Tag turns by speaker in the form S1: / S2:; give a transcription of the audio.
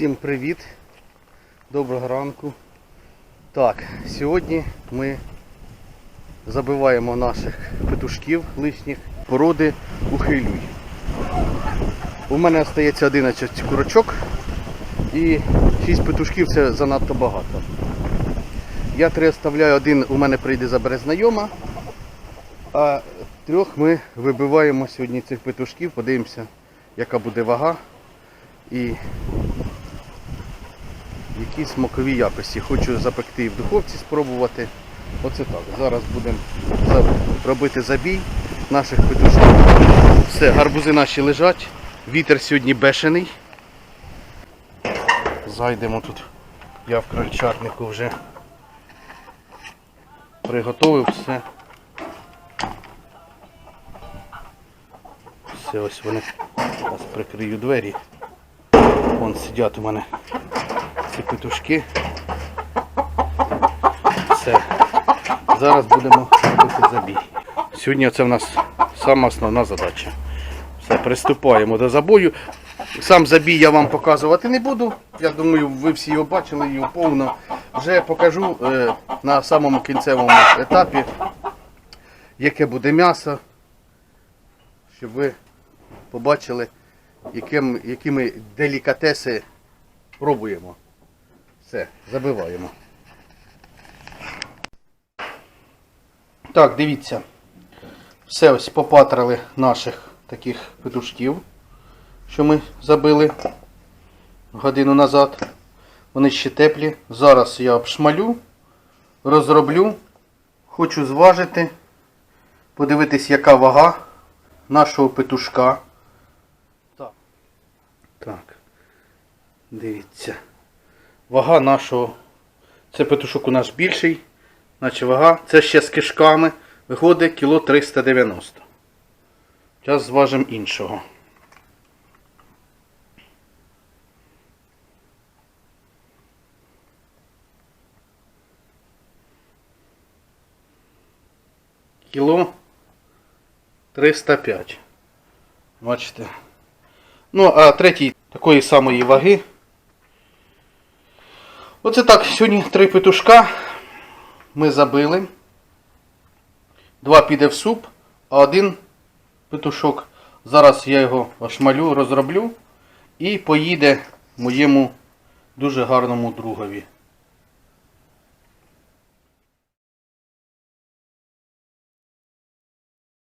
S1: Всім привіт! Доброго ранку. Так, сьогодні ми забиваємо наших петушків лишніх породи ухилюй. У мене остається 11 курочок і 6 петушків це занадто багато. Я три оставляю, один у мене прийде забере знайома, а трьох ми вибиваємо сьогодні цих петушків, подивимося, яка буде вага і які смакові якості. Хочу запекти в духовці спробувати. Оце так. Зараз будемо робити забій наших петушків. Все, гарбузи наші лежать. Вітер сьогодні бешений. Зайдемо тут. Я в крольчатнику вже приготовив все. Все, ось вони. Зараз прикрию двері. Вон сидять у мене ці петушки. Все. Зараз будемо робити забій. Сьогодні це в нас сама основна задача. Все, приступаємо до забою. Сам забій я вам показувати не буду. Я думаю, ви всі його бачили його повно. Вже покажу е, на самому кінцевому етапі, яке буде м'ясо, щоб ви побачили, яким, які ми делікатеси пробуємо. Все, забиваємо. Так, дивіться. Все ось попатрали наших таких петушків, що ми забили годину назад. Вони ще теплі. Зараз я обшмалю, розроблю. Хочу зважити, подивитись, яка вага нашого петушка. Так. Дивіться. Вага нашого. Це петушок у нас більший. Значить вага. Це ще з кишками. Виходить кіло 390. Зараз зважимо іншого. Кіло 305. Бачите. Ну, а третій такої самої ваги. Оце так, сьогодні три петушка ми забили. Два піде в суп, а один петушок. Зараз я його ошмалю, розроблю і поїде моєму дуже гарному другові.